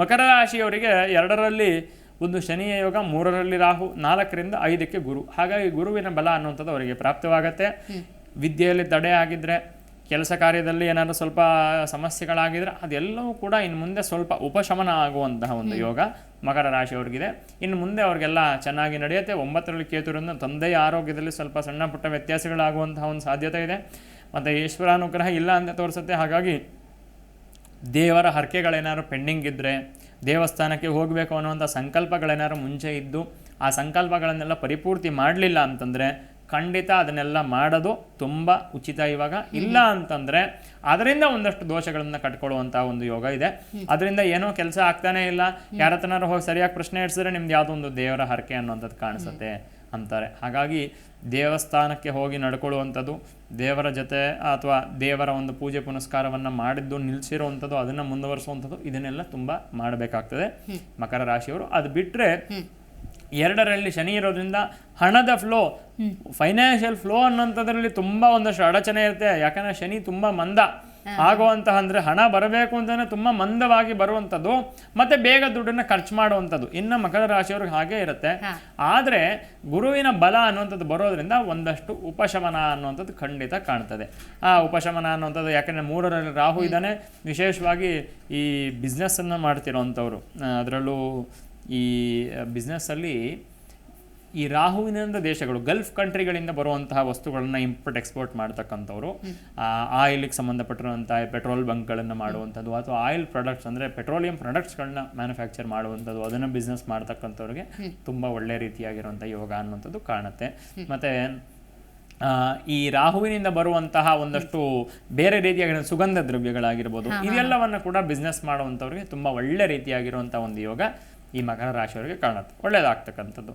ಮಕರ ರಾಶಿಯವರಿಗೆ ಎರಡರಲ್ಲಿ ಒಂದು ಶನಿಯ ಯೋಗ ಮೂರರಲ್ಲಿ ರಾಹು ನಾಲ್ಕರಿಂದ ಐದಕ್ಕೆ ಗುರು. ಹಾಗಾಗಿ ಗುರುವಿನ ಬಲ ಅನ್ನುವಂಥದ್ದು ಅವರಿಗೆ ಪ್ರಾಪ್ತವಾಗತ್ತೆ. ವಿದ್ಯೆಯಲ್ಲಿ ತಡೆ ಆಗಿದ್ರೆ ಕೆಲಸ ಕಾರ್ಯದಲ್ಲಿ ಏನಾದರೂ ಸ್ವಲ್ಪ ಸಮಸ್ಯೆಗಳಾಗಿದ್ರೆ ಅದೆಲ್ಲವೂ ಕೂಡ ಇನ್ನು ಮುಂದೆ ಸ್ವಲ್ಪ ಉಪಶಮನ ಆಗುವಂತಹ ಒಂದು ಯೋಗ ಮಕರ ರಾಶಿಯವ್ರಿಗಿದೆ. ಇನ್ನು ಮುಂದೆ ಅವ್ರಿಗೆಲ್ಲ ಚೆನ್ನಾಗಿ ನಡೆಯುತ್ತೆ. ಒಂಬತ್ತರಲ್ಲಿ ಕೇತುರಿಂದ ತಂದೆಯ ಆರೋಗ್ಯದಲ್ಲಿ ಸ್ವಲ್ಪ ಸಣ್ಣ ಪುಟ್ಟ ವ್ಯತ್ಯಾಸಗಳಾಗುವಂತಹ ಒಂದು ಸಾಧ್ಯತೆ ಇದೆ. ಮತ್ತು ಈಶ್ವರಾನುಗ್ರಹ ಇಲ್ಲ ಅಂತ ತೋರಿಸುತ್ತೆ. ಹಾಗಾಗಿ ದೇವರ ಹರಕೆಗಳೇನಾದ್ರು ಪೆಂಡಿಂಗ್ ಇದ್ದರೆ ದೇವಸ್ಥಾನಕ್ಕೆ ಹೋಗಬೇಕು ಅನ್ನುವಂಥ ಸಂಕಲ್ಪಗಳೇನಾದ್ರು ಮುಂಚೆ ಇದ್ದು, ಆ ಸಂಕಲ್ಪಗಳನ್ನೆಲ್ಲ ಪರಿಪೂರ್ತಿ ಮಾಡಲಿಲ್ಲ ಅಂತಂದರೆ, ಖಂಡಿತ ಅದನ್ನೆಲ್ಲ ಮಾಡೋದು ತುಂಬ ಉಚಿತ ಇವಾಗ. ಇಲ್ಲ ಅಂತಂದರೆ, ಅದರಿಂದ ಒಂದಷ್ಟು ದೋಷಗಳನ್ನು ಕಟ್ಕೊಳ್ಳುವಂಥ ಒಂದು ಯೋಗ ಇದೆ. ಅದರಿಂದ ಏನೋ ಕೆಲಸ ಆಗ್ತಾನೇ ಇಲ್ಲ. ಯಾರ ಹತ್ರನಾರು ಹೋಗಿ ಸರಿಯಾಗಿ ಪ್ರಶ್ನೆ ಇಡ್ಸಿದ್ರೆ ನಿಮ್ದು ಯಾವುದೋ ಒಂದು ದೇವರ ಹರಕೆ ಅನ್ನೋಂಥದ್ದು ಕಾಣಿಸುತ್ತೆ. ಅಂತಾರೆ. ಹಾಗಾಗಿ ದೇವಸ್ಥಾನಕ್ಕೆ ಹೋಗಿ ನಡ್ಕೊಳ್ಳುವಂಥದ್ದು ದೇವರ ಜೊತೆ ಅಥವಾ ದೇವರ ಒಂದು ಪೂಜೆ ಪುನಸ್ಕಾರವನ್ನು ಮಾಡಿದ್ದು ನಿಲ್ಲಿಸಿರುವಂಥದ್ದು ಅದನ್ನು ಮುಂದುವರಿಸುವಂಥದ್ದು ಇದನ್ನೆಲ್ಲ ತುಂಬ ಮಾಡಬೇಕಾಗ್ತದೆ ಮಕರ ರಾಶಿಯವರು. ಅದು ಬಿಟ್ಟರೆ ಎರಡರಲ್ಲಿ ಶನಿ ಇರೋದ್ರಿಂದ ಹಣದ ಫ್ಲೋ ಫೈನಾನ್ಷಿಯಲ್ ಫ್ಲೋ ಅನ್ನೋಂಥದ್ರಲ್ಲಿ ತುಂಬ ಒಂದಷ್ಟು ಅಡಚಣೆ ಇರುತ್ತೆ. ಯಾಕಂದರೆ ಶನಿ ತುಂಬ ಮಂದ. ಆಗುವಂತಹ ಅಂದರೆ ಹಣ ಬರಬೇಕು ಅಂತಲೇ ತುಂಬ ಮಂದವಾಗಿ ಬರುವಂಥದ್ದು ಮತ್ತೆ ಬೇಗ ದುಡ್ಡನ್ನು ಖರ್ಚು ಮಾಡುವಂಥದ್ದು ಇನ್ನು ಮಕರ ರಾಶಿಯವ್ರಿಗೆ ಹಾಗೆ ಇರುತ್ತೆ. ಆದರೆ ಗುರುವಿನ ಬಲ ಅನ್ನುವಂಥದ್ದು ಬರೋದ್ರಿಂದ ಒಂದಷ್ಟು ಉಪಶಮನ ಅನ್ನುವಂಥದ್ದು ಖಂಡಿತ ಕಾಣ್ತದೆ. ಆ ಉಪಶಮನ ಅನ್ನುವಂಥದ್ದು ಯಾಕೆಂದರೆ ಮೂರರಲ್ಲಿ ರಾಹು ಇದ್ದಾನೆ. ವಿಶೇಷವಾಗಿ ಈ ಬಿಸ್ನೆಸ್ಸನ್ನು ಮಾಡ್ತಿರೋವಂಥವ್ರು ಅದರಲ್ಲೂ ಈ ಬಿಸ್ನೆಸ್ಸಲ್ಲಿ ಈ ರಾಹುವಿನಿಂದ ದೇಶಗಳು ಗಲ್ಫ್ ಕಂಟ್ರಿಗಳಿಂದ ಬರುವಂತಹ ವಸ್ತುಗಳನ್ನು ಇಂಪೋರ್ಟ್ ಎಕ್ಸ್ಪೋರ್ಟ್ ಮಾಡ್ತಕ್ಕಂಥವ್ರು ಆಯಿಲ್ಗೆ ಸಂಬಂಧಪಟ್ಟಿರುವಂತಹ ಪೆಟ್ರೋಲ್ ಬಂಕ್ಗಳನ್ನು ಮಾಡುವಂಥದ್ದು ಅಥವಾ ಆಯಿಲ್ ಪ್ರಾಡಕ್ಟ್ಸ್ ಅಂದರೆ ಪೆಟ್ರೋಲಿಯಂ ಪ್ರಾಡಕ್ಟ್ಸ್ಗಳನ್ನ ಮ್ಯಾನುಫ್ಯಾಕ್ಚರ್ ಮಾಡುವಂಥದ್ದು ಅದನ್ನು ಬಿಸ್ನೆಸ್ ಮಾಡ್ತಕ್ಕಂಥವ್ರಿಗೆ ತುಂಬ ಒಳ್ಳೆ ರೀತಿಯಾಗಿರುವಂಥ ಯೋಗ ಅನ್ನುವಂಥದ್ದು ಕಾಣುತ್ತೆ. ಮತ್ತು ಈ ರಾಹುವಿನಿಂದ ಬರುವಂತಹ ಒಂದಷ್ಟು ಬೇರೆ ರೀತಿಯಾಗಿರೋ ಸುಗಂಧ ದ್ರವ್ಯಗಳಾಗಿರ್ಬೋದು ಇದೆಲ್ಲವನ್ನ ಕೂಡ ಬಿಸ್ನೆಸ್ ಮಾಡುವಂಥವ್ರಿಗೆ ತುಂಬ ಒಳ್ಳೆ ರೀತಿಯಾಗಿರುವಂಥ ಒಂದು ಯೋಗ ಈ ಮಕರ ರಾಶಿಯವರಿಗೆ ಕಾಣುತ್ತೆ. ಒಳ್ಳೆಯದಾಗ್ತಕ್ಕಂಥದ್ದು